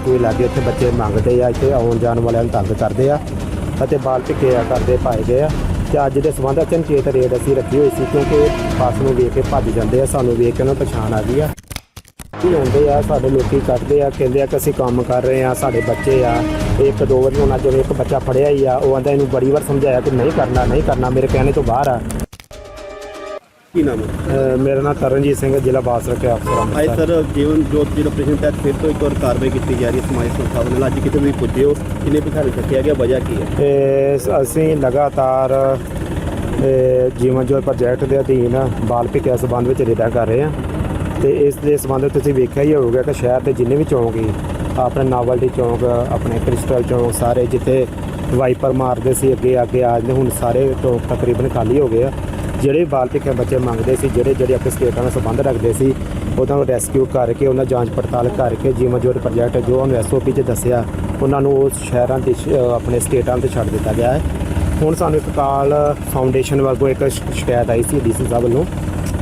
ਕੋਈ ਲਾਗੇ ਇੱਥੇ ਬੱਚੇ ਮੰਗਦੇ ਆ, ਇੱਥੇ ਆਉਣ ਜਾਣ ਵਾਲਿਆਂ ਨੂੰ ਤੰਗ ਕਰਦੇ ਆ ਅਤੇ ਬਾਲ ਭਿੱਕੇ ਆ ਕਰਦੇ ਪਾਏ ਗਏ ਆ। ਤੇ ਅੱਜ ਦੇ ਸਬੰਧ ਅਚਨਚੇਤ ਰੇਡ ਅਸੀਂ ਰੱਖੀ ਹੋਈ ਸੀ ਕਿਉਂਕਿ ਬੱਸ ਨੂੰ ਵੇਖ ਕੇ ਭੱਜ ਜਾਂਦੇ ਆ, ਸਾਨੂੰ ਵੇਖ ਕੇ ਉਹਨਾਂ ਪਛਾਣ ਆ ਗਈ ਆ। ਕੀ ਆਉਂਦੇ ਆ, ਸਾਡੇ ਲੋਕੀ ਕੱਢਦੇ ਆ, ਕਹਿੰਦੇ ਆ ਕਿ ਅਸੀਂ ਕੰਮ ਕਰ ਰਹੇ ਆ, ਸਾਡੇ ਬੱਚੇ ਆ। ਇੱਕ ਦੋ ਵਾਰੀ ਉਹਨਾਂ ਜਿਵੇਂ ਇੱਕ ਬੱਚਾ ਫੜਿਆ ਹੀ ਆ, ਉਹ ਆਂਦਾ ਇਹਨੂੰ ਬੜੀ ਵਾਰ ਸਮਝਾਇਆ ਕਿ ਨਹੀਂ ਕਰਨਾ ਨਹੀਂ ਕਰਨਾ, ਮੇਰੇ ਕਹਿਣੇ ਤੋਂ ਬਾਹਰ ਆ। ਕੀ ਨਾਮ ਹੈ? ਅਹ ਮੇਰਾ ਨਾਮ ਤਰਨਜੀਤ ਸਿੰਘ ਜ਼ਿਲ੍ਹਾ ਬਾਸ ਰੱਖਿਆ ਅਫਸਰ ਅੱਜ ਅੰਮ੍ਰਿਤਸਰ ਸਰ ਜੀਵਨ ਜੋਤ ਜੀ ਆਪਰੇਸ਼ਨ ਤਹਿਤ ਫਿਰ ਤੋਂ ਇੱਕ ਵਾਰ ਕਾਰਵਾਈ ਕੀਤੀ ਜਾ ਰਹੀ ਹੈ ਸਮਾਜ ਸੰਸਥਾ ਵੱਲੋਂ। ਅੱਜ ਕਿਤੇ ਵੀ ਪੁੱਜੇ ਹੋ ਕਿੰਨੇ ਭਿਖਾਰੀ ਚੱਕਿਆ ਗਿਆ ਵਜ੍ਹਾ ਕੀ ਹੈ? ਤੇ ਸ- ਅਸੀਂ ਲਗਾਤਾਰ ਇਹ ਜੀਵਨ ਜੋਤ ਪ੍ਰੋਜੈਕਟ ਦੇ ਅਧੀਨ ਬਾਲ ਭਿੱਖਿਆ ਸਬੰਧ ਵਿੱਚ ਰੇਡਾਂ ਕਰ ਰਹੇ ਹਾਂ। ਤੇ ਇਸ ਦੇ ਸਬੰਧ ਵਿੱਚ ਤੁਸੀਂ ਵੇਖਿਆ ਹੀ ਹੋਊਗਾ ਕਿ ਸ਼ਹਿਰ ਦੇ ਜਿੰਨੇ ਵੀ ਚੌਂਕ ਹੀ ਆਪਣੇ ਨਾਵਲਟੀ ਚੌਂਕ ਆਪਣੇ ਕ੍ਰਿਸਟਲ ਚੌਂਕ ਸਾਰੇ ਜਿੱਥੇ ਵਾਈਪਰ ਮਾਰਦੇ ਸੀ ਅੱਗੇ ਅੱਗੇ ਆ ਜਾਂਦੇ ਹੁਣ ਸਾਰੇ ਚੌਂਕ ਤਕਰੀਬਨ ਖਾਲੀ ਹੋ ਗਏ ਆ। ਜਿਹੜੇ ਬਾਲ ਭਿੱਖਿਆ ਬੱਚੇ ਮੰਗਦੇ ਸੀ, ਜਿਹੜੇ ਜਿਹੜੇ ਆਪਣੇ ਸਟੇਟਾਂ ਨਾਲ ਸੰਬੰਧ ਰੱਖਦੇ ਸੀ, ਉਹਨਾਂ ਨੂੰ ਰੈਸਕਿਊ ਕਰਕੇ, ਉਹਨਾਂ ਜਾਂਚ ਪੜਤਾਲ ਕਰਕੇ ਜੀਵਨ ਜੋਤ ਪ੍ਰੋਜੈਕਟ ਜੋ ਉਹਨੂੰ ਐਸਓਪੀ 'ਚ ਦੱਸਿਆ, ਉਹਨਾਂ ਨੂੰ ਉਸ ਸ਼ਹਿਰਾਂ 'ਤੇ ਸ਼- ਆਪਣੇ ਸਟੇਟਾਂ ਤੇ ਛੱਡ ਦਿੱਤਾ ਗਿਆ ਹੈ। ਹੁਣ ਸਾਨੂੰ ਇੱਕ ਕਾਲ ਫਾਊਂਡੇਸ਼ਨ ਵੱਲੋਂ ਇੱਕ ਸ਼ਿਕਾਇਤ ਆਈ ਸੀ ਡੀਸੀ ਸਾਹਿਬ ਵੱਲੋਂ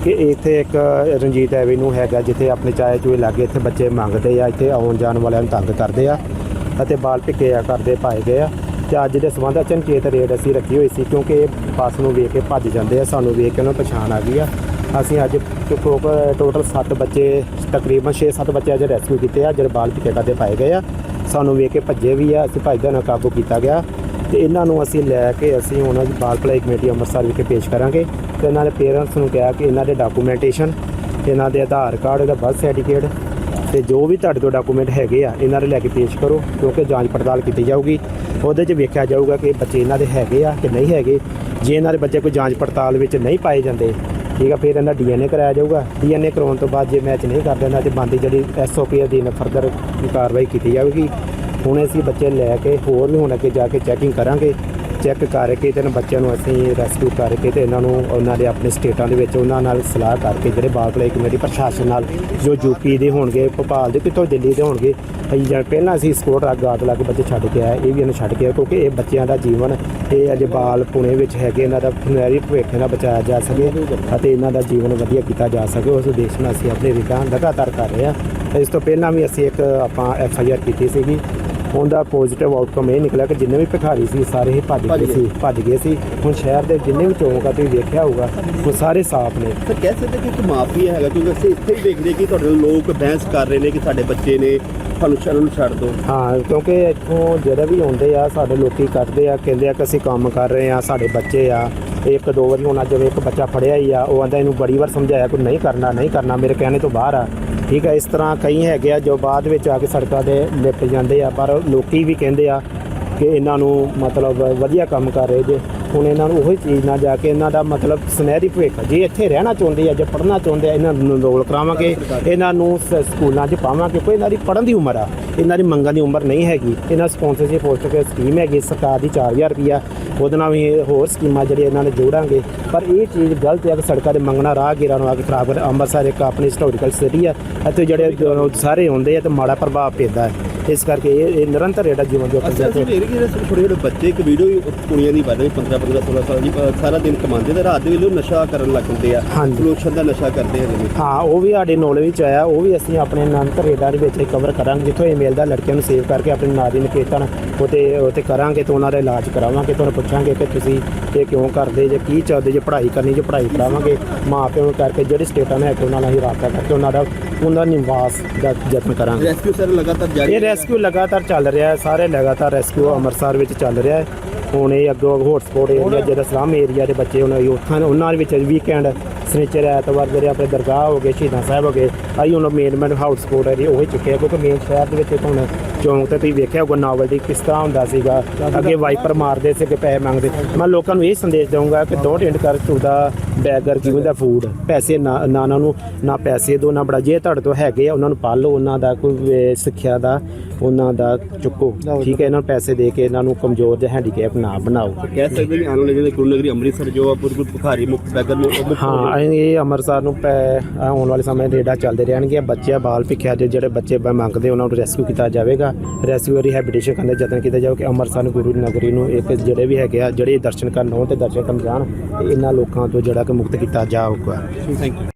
ਕਿ ਇੱਥੇ ਇੱਕ ਰਣਜੀਤ ਐਵੀਨਿਊ ਹੈਗਾ, ਜਿੱਥੇ ਆਪਣੇ ਚਾਹੇ ਚੂਹੇ ਲਾਗੇ ਇੱਥੇ ਬੱਚੇ ਮੰਗਦੇ ਆ, ਇੱਥੇ ਆਉਣ ਜਾਣ ਵਾਲਿਆਂ ਨੂੰ ਤੰਗ ਕਰਦੇ ਆ ਅਤੇ ਬਾਲ ਭਿੱਕੇ ਕਰਦੇ ਪਾਏ ਗਏ ਆ। ਤੇ ਅੱਜ ਦੇ ਸਬੰਧ ਅਚਨਚੇਤ ਰੇਡ ਅਸੀਂ ਰੱਖੀ ਹੋਈ ਸੀ, ਕਿਉਂਕਿ ਇਹ ਬੱਸ ਨੂੰ ਵੇਖ ਕੇ ਭੱਜ ਜਾਂਦੇ ਆ, ਸਾਨੂੰ ਵੇਖ ਕੇ ਉਹਨਾਂ ਨੂੰ ਪਛਾਣ ਆ ਗਈ ਆ। ਅਸੀਂ ਅੱਜ ਟੋਟਲ 7 ਬੱਚੇ, ਤਕਰੀਬਨ 6-7 ਬੱਚੇ ਅੱਜ ਰੈਸਕਿਊ ਕੀਤੇ ਆ ਜਿਹੜੇ ਬਾਲ ਭਿੱਕੇ ਕਰਦੇ ਪਾਏ ਗਏ ਆ। ਸਾਨੂੰ ਵੇਖ ਕੇ ਭੱਜੇ ਵੀ ਆ, ਅਸੀਂ ਭੱਜਦਾ ਨਾ ਕਾਬੂ ਕੀਤਾ ਗਿਆ। ਤੇ ਇਹਨਾਂ ਨੂੰ ਅਸੀਂ ਲੈ ਕੇ ਅਸੀਂ ਹੁਣ ਬਾਲ ਭਲਾਈ ਕਮੇਟੀ ਅੰਮ੍ਰਿਤਸਰ ਵਿਖੇ ਪੇਸ਼ ਕਰਾਂਗੇ। ਤੇ ਇਹਨਾਂ ਦੇ ਪੇਰੈਂਟਸ ਨੂੰ ਕਿਹਾ ਕਿ ਇਹਨਾਂ ਦੇ ਡਾਕੂਮੈਂਟੇਸ਼ਨ ਇਹਨਾਂ ਦੇ ਆਧਾਰ ਕਾਰਡ, ਇਹਦਾ ਬਰਥ ਸਰਟੀਫਿਕੇਟ ਤੇ ਜੋ ਵੀ ਤੁਹਾਡੇ ਤੋਂ ਡਾਕੂਮੈਂਟ ਹੈਗੇ ਆ, ਇਹਨਾਂ ਦੇ ਲੈ ਕੇ ਪੇਸ਼ ਕਰੋ, ਕਿਉਂਕਿ ਜਾਂਚ ਪੜਤਾਲ ਕੀਤੀ ਜਾਊਗੀ। ਉਹਦੇ 'ਚ ਵੇਖਿਆ ਜਾਊਗਾ ਕਿ ਬੱਚੇ ਇਹਨਾਂ ਦੇ ਹੈਗੇ ਆ ਕਿ ਨਹੀਂ ਹੈਗੇ। ਜੇ ਇਹਨਾਂ ਦੇ ਬੱਚੇ ਕੋਈ ਜਾਂਚ ਪੜਤਾਲ ਵਿੱਚ ਨਹੀਂ ਪਾਏ ਜਾਂਦੇ, ਠੀਕ ਆ, ਫਿਰ ਇਹਨਾਂ ਡੀਐਨਏ ਕਰਾਇਆ ਜਾਊਗਾ। ਡੀਐਨਏ ਕਰਾਉਣ ਤੋਂ ਬਾਅਦ ਜੇ ਮੈਚ ਨਹੀਂ ਕਰਦੇ ਇਹਨਾਂ 'ਚ ਬੰਦੀ ਜਿਹੜੀ ਐਸਓਪੀ ਅਧੀਨ ਫਰਦਰ ਕਾਰਵਾਈ ਕੀਤੀ ਜਾਊਗੀ। ਹੁਣ ਅਸੀਂ ਬੱਚੇ ਲੈ ਕੇ ਹੋਰ ਵੀ ਹੁਣ ਅੱਗੇ ਜਾ ਕੇ ਚੈਕਿੰਗ ਕਰਾਂਗੇ। ਚੈੱਕ ਕਰਕੇ ਤੇ ਇਹਨਾਂ ਬੱਚਿਆਂ ਨੂੰ ਅਸੀਂ ਰੈਸਕਿਊ ਕਰਕੇ ਤੇ ਇਹਨਾਂ ਨੂੰ ਉਹਨਾਂ ਦੇ ਆਪਣੇ ਸਟੇਟਾਂ ਦੇ ਵਿੱਚ ਉਹਨਾਂ ਨਾਲ ਸਲਾਹ ਕਰਕੇ ਜਿਹੜੇ ਬਾਲ ਭਲਾਈ ਕਮੇਟੀ ਪ੍ਰਸ਼ਾਸਨ ਨਾਲ ਜੋ ਯੂਪੀ ਦੇ ਹੋਣਗੇ, ਭੋਪਾਲ ਦੇ ਕਿਤੋਂ ਦਿੱਲੀ ਦੇ ਹੋਣਗੇ, ਅਸੀਂ ਜਾਂ ਪਹਿਲਾਂ ਅਸੀਂ ਸਕੋਟ ਗਾਰਡ ਲਾ ਕੇ ਬੱਚੇ ਛੱਡ ਕੇ ਆਏ, ਇਹ ਵੀ ਇਹਨਾਂ ਛੱਡ ਕੇ ਆਏ ਕਿਉਂਕਿ ਇਹ ਬੱਚਿਆਂ ਦਾ ਜੀਵਨ ਇਹ ਅਜੇ ਬਾਲ ਪੁਣੇ ਵਿੱਚ ਹੈਗੇ, ਇਹਨਾਂ ਦਾ ਸੁਨਹਿਰੀ ਭਵਿੱਖ ਨਾਲ ਬਚਾਇਆ ਜਾ ਸਕੇ ਅਤੇ ਇਹਨਾਂ ਦਾ ਜੀਵਨ ਵਧੀਆ ਕੀਤਾ ਜਾ ਸਕੇ। ਉਸ ਦੇਸ਼ ਨਾਲ ਅਸੀਂ ਆਪਣੇ ਰਿਕਾਂ ਲਗਾਤਾਰ ਕਰ ਰਹੇ ਹਾਂ। ਇਸ ਤੋਂ ਪਹਿਲਾਂ ਵੀ ਅਸੀਂ ਇੱਕ ਆਪਾਂ ਐਫ ਆਈ ਆਰ ਕੀਤੀ ਸੀਗੀ। ਉਹਦਾ ਪੋਜ਼ਿਟਿਵ ਆਊਟਕਮ ਇਹ ਨਿਕਲਿਆ ਕਿ ਜਿੰਨੇ ਵੀ ਭਿਖਾਰੀ ਸੀ ਸਾਰੇ ਹੀ ਭੱਜ ਗਏ। ਸੀ ਭੱਜ ਗਏ ਸੀ। ਹੁਣ ਸ਼ਹਿਰ ਦੇ ਜਿੰਨੇ ਵੀ ਚੌਂਕ ਆ ਤੁਸੀਂ ਵੇਖਿਆ ਹੋਊਗਾ ਉਹ ਸਾਰੇ ਸਾਫ਼ ਨੇ। ਸਰ ਕਹਿ ਸਕਦੇ ਕਿ ਇੱਕ ਮਾਫੀਆ ਹੈਗਾ ਕਿਉਂਕਿ ਅਸੀਂ ਇੱਥੇ ਹੀ ਦੇਖਦੇ ਕਿ ਤੁਹਾਡੇ ਲੋਕ ਬਹਿਸ ਕਰ ਰਹੇ ਨੇ ਕਿ ਸਾਡੇ ਬੱਚੇ ਨੇ ਸਾਨੂੰ ਸ਼ਰਨ ਨੂੰ ਛੱਡ ਦਿਓ। ਹਾਂ ਕਿਉਂਕਿ ਇੱਥੋਂ ਜਿਹੜੇ ਵੀ ਆਉਂਦੇ ਆ ਸਾਡੇ ਲੋਕੀ ਕੱਢਦੇ ਆ ਕਹਿੰਦੇ ਆ ਕਿ ਅਸੀਂ ਕੰਮ ਕਰ ਰਹੇ ਆ ਸਾਡੇ ਬੱਚੇ ਆ। ਇੱਕ ਦੋ ਵਾਰੀ ਹੁਣ ਜਿਵੇਂ ਇੱਕ ਬੱਚਾ ਫੜਿਆ ਹੀ ਆ ਉਹ ਆਂਦਾ ਇਹਨੂੰ ਬੜੀ ਵਾਰ ਸਮਝਾਇਆ ਕਿ ਨਹੀਂ ਕਰਨਾ ਨਹੀਂ ਕਰਨਾ ਮੇਰੇ ਕਹਿਣੇ ਤੋਂ ਬਾਹਰ ਆ। ਠੀਕ ਹੈ, ਇਸ ਤਰ੍ਹਾਂ ਕਈ ਹੈਗੇ ਆ ਜੋ ਬਾਅਦ ਵਿੱਚ ਆ ਕੇ ਸੜਕਾਂ ਤੇ ਲਿਪਟ ਜਾਂਦੇ ਆ, ਪਰ ਲੋਕੀ ਵੀ ਕਹਿੰਦੇ ਆ ਕਿ ਇਹਨਾਂ ਨੂੰ ਮਤਲਬ ਵਧੀਆ ਕੰਮ ਕਰ ਰਹੇ ਜੇ। ਹੁਣ ਇਹਨਾਂ ਨੂੰ ਉਹੀ ਚੀਜ਼ ਨਾਲ ਜਾ ਕੇ ਇਹਨਾਂ ਦਾ ਮਤਲਬ ਸੁਨਹਿਰੀ ਭਵਿੱਖ ਜੇ ਇੱਥੇ ਰਹਿਣਾ ਚਾਹੁੰਦੇ ਆ, ਜੇ ਪੜ੍ਹਨਾ ਚਾਹੁੰਦੇ ਆ, ਇਹਨਾਂ ਨੂੰ ਨਰੋਲ ਕਰਾਵਾਂਗੇ, ਇਹਨਾਂ ਨੂੰ ਸ- ਸਕੂਲਾਂ 'ਚ ਪਾਵਾਂਗੇ, ਕੋਈ ਇਹਨਾਂ ਦੀ ਪੜ੍ਹਨ ਦੀ ਉਮਰ ਆ। ਇਹਨਾਂ ਦੀ ਮੰਗਾਂ ਦੀ ਉਮਰ ਨਹੀਂ ਹੈਗੀ। ਇਹਨਾਂ ਸਪਾਂਸਰਸ਼ਿਪ ਪੋਸਟ ਕੇ ਸਕੀਮ ਹੈਗੀ ਸਰਕਾਰ ਦੀ 4000 ਰੁਪਿਆ ਉਹਦੇ ਨਾਲ ਵੀ ਇਹ ਹੋਰ ਸਕੀਮਾਂ ਜਿਹੜੀਆਂ ਇਹਨਾਂ ਨੇ ਜੋੜਾਂਗੇ। ਪਰ ਇਹ ਚੀਜ਼ ਗਲਤ ਹੈ ਕਿ ਸੜਕਾਂ ਦੇ ਮੰਗਣਾ ਰਾਹਗੀਰਾਂ ਨੂੰ ਆ ਕੇ ਖਰਾਬ ਕਰ ਅੰਮ੍ਰਿਤਸਰ ਇੱਕ ਆਪਣੀ ਹਿਸਟੋਰੀਕਲ ਸਿਟੀ ਆ। ਅਤੇ ਜਿਹੜੇ ਜੋ ਸਾਰੇ ਆਉਂਦੇ ਆ ਤੇ ਮਾੜਾ ਪ੍ਰਭਾਵ ਪੈਂਦਾ ਹੈ। ਇਸ ਕਰਕੇ ਇਹ ਇਹ ਨਿਰੰਤਰ ਰੇਡਾ ਜੀਵਨ ਜੋ ਅਸੀਂ ਅਸੀਂ ਦੇਖ ਰਹੇ ਕਿ ਛੋਟੇ ਛੋਟੇ ਬੱਚੇ ਇੱਕ ਵੀਡੀਓ ਕੁੜੀਆਂ ਦੀ ਰਹੀ 15 15 16 ਸਾਲ ਦੀ ਸਾਰਾ ਦਿਨ ਕਮਾਉਂਦੇ ਤੇ ਰਾਤ ਦੇ ਵੇਲੇ ਉਹ ਨਸ਼ਾ ਕਰਨ ਲੱਗ ਜਾਂਦੇ ਆ। ਹਾਂਜੀ। ਦਾ ਨਸ਼ਾ ਕਰਦੇ ਹੈਗੇ ਨੇ ਹਾਂ ਉਹ ਵੀ ਸਾਡੇ ਨੌਲੇਜ ਵਿੱਚ ਆਇਆ ਉਹ ਵੀ ਅਸੀਂ ਆਪਣੇ ਅਨੰਤ ਰੇਡਾਂ ਦੇ ਵਿੱਚ ਕਵਰ ਕਰਾਂਗੇ ਜਿੱਥੋਂ ਇਹ ਮਿਲਦਾ ਲੜਕਿਆਂ ਨੂੰ ਸੇਵ ਕਰਕੇ ਆਪਣੇ ਨਾਂ ਦੀ ਨਿਕੇਤਨ ਉਤੇ ਉਤੇ ਕਰਾਂਗੇ ਤੇ ਉਹਨਾਂ ਦਾ ਇਲਾਜ ਕਰਾਵਾਂਗੇ ਤੁਹਾਨੂੰ ਪੁੱਛਾਂਗੇ ਕਿ ਤੁਸੀਂ ਇਹ ਕਿਉਂ ਕਰਦੇ ਜੇ ਕੀ ਚਾਹਦੇ ਜੇ ਪੜ੍ਹਾਈ ਕਰਨੀ ਜੇ ਪੜ੍ਹਾਈ ਕਰਾਵਾਂਗੇ ਮਾਂ ਪਿਓ ਨੂੰ ਕਰਕੇ ਜਿਹੜੇ ਸਟੇਟਾਂ ਨੇ ਹੈਗੇ ਉਹਨਾਂ ਨਾਲ ਹੀ ਰਾਬਤਾ ਕਰਕੇ ਉਹਨਾਂ ਦਾ ਉਹਨਾਂ ਦਾ ਨਿਵਾਸ ਦਾ ਯਤਨ ਕਰਾਂਗੇ। ਰੈਸਕਿਊ ਸਰ ਲਗਾਤਾਰ ਜਾਰੀ ਇਹ ਰੈਸਕਿਊ ਲਗਾਤਾਰ ਚੱਲ ਰਿਹਾ ਹੈ ਸਾਰੇ ਲਗਾਤਾਰ ਰੈਸਕਿਊ ਅੰਮ੍ਰਿਤਸਰ ਵਿੱਚ ਚੱਲ ਰਿਹਾ ਹੈ। ਹੁਣ ਇਹ ਅੱਗੋਂ ਹੌਟਸਪੌਟ ਏਰੀਆ ਜਿਹੜਾ ਸਲਾਮ ਏਰੀਆ ਦੇ ਬੱਚੇ ਉਹਨਾਂ ਉੱਥਾਂ ਉਹਨਾਂ ਦੇ ਵਿੱਚ ਵੀਕਐਂਡ ਸਨੀਚਰ ਐਤਵਾਰ ਜਿਹੜੇ ਆਪਣੇ ਦਰਗਾਹ ਹੋ ਗਏ ਸ਼ਹੀਦਾਂ ਸਾਹਿਬ ਹੋ ਗਏ ਆਈ ਹੁਣ ਮੇਨ ਮੇਨ ਹੌਟਸਪੌਟ ਏਰੀਆ ਉਹ ਹੀ ਚੁੱਕੇ ਆ ਕਿਉਂਕਿ ਮੇਨ ਸ਼ਹਿਰ ਦੇ ਵਿੱਚ ਹੁਣ ਚੌਂਕ ਤੇ ਤੁਸੀਂ ਵੇਖਿਆ ਹੋਊਗਾ ਨਾਵਲਟੀ ਕਿਸ ਤਰ੍ਹਾਂ ਹੁੰਦਾ ਸੀਗਾ। ਅੱਗੇ ਵਾਈਪਰ ਮਾਰਦੇ ਸੀ ਕਿ ਪੈਸੇ ਮੰਗਦੇ। ਮੈਂ ਲੋਕਾਂ ਨੂੰ ਇਹ ਸੰਦੇਸ਼ ਦਊਂਗਾ ਕਿ ਡੋਂਟ ਇੰਡ ਕਰ to the beggar given the food ਪੈਸੇ ਨਾ ਨਾ ਨੂੰ ਨਾ ਪੈਸੇ ਦਿਓ ਨਾ ਬੜਾ। ਜੇ ਤੁਹਾਡੇ ਤੋਂ ਹੈਗੇ ਆ ਉਹਨਾਂ ਨੂੰ ਪਾਲੋ ਉਹਨਾਂ ਦਾ ਕੋਈ ਸਿੱਖਿਆ ਦਾ ਉਹਨਾਂ ਦਾ ਚੁੱਕੋ। ਠੀਕ ਹੈ ਇਹਨਾਂ ਨੂੰ ਪੈਸੇ ਦੇ ਕੇ ਇਹਨਾਂ ਨੂੰ ਕਮਜ਼ੋਰ ਜਾਂ ਹੈਂਡੀਕੈਪ ਨਾ ਬਣਾਓ। ਕਹਿ ਸਕਦੇ ਕਿ ਆਉਣ ਵਾਲੇ ਜਿਹੜੇ ਗੁਰੂ ਨਗਰੀ ਅੰਮ੍ਰਿਤਸਰ ਜੋ ਆ ਬਿਲਕੁਲ ਭਿਖਾਰੀ ਮੁਕਤ ਬੈਗਰ ਨੂੰ ਉਹ ਮੁਕਤ ਹਾਂ ਇਹ ਅੰਮ੍ਰਿਤਸਰ ਨੂੰ ਪੈ- ਆਉਣ ਵਾਲੇ ਸਮੇਂ ਰੇਡਾ ਚੱਲਦੇ ਰਹਿਣਗੇ। ਬੱਚੇ ਬਾਲ ਭਿੱਖਿਆ ਦੇ ਜਿਹੜੇ ਬੱਚੇ ਮੰਗਦੇ ਉਹਨਾਂ ਨੂੰ ਰੈਸਕਿਊ ਕੀਤਾ ਜਾਵੇਗਾ। ਰੈਸਕਿਊ ਰਿਹੈਬਿਲਿਟੇਸ਼ਨ ਕਰਨ ਦਾ ਯਤਨ ਕੀਤਾ ਜਾਵੇ ਕਿ ਅੰਮ੍ਰਿਤਸਰ ਨੂੰ, ਗੁਰੂ ਨਗਰੀ ਨੂੰ ਇੱਕ ਜਿਹੜੇ ਵੀ ਹੈਗੇ ਆ, ਜਿਹੜੇ ਦਰਸ਼ਨ ਕਰਨ ਆਉਣ ਤੇ ਦਰਸ਼ਨ ਕਰਨ ਜਾਣ ਤੇ ਇਹਨਾਂ ਲੋਕਾਂ ਤੋਂ ਜਿਹੜਾ ਕਿ ਮੁਕਤ ਕੀਤਾ ਜਾਊਗਾ। Thank you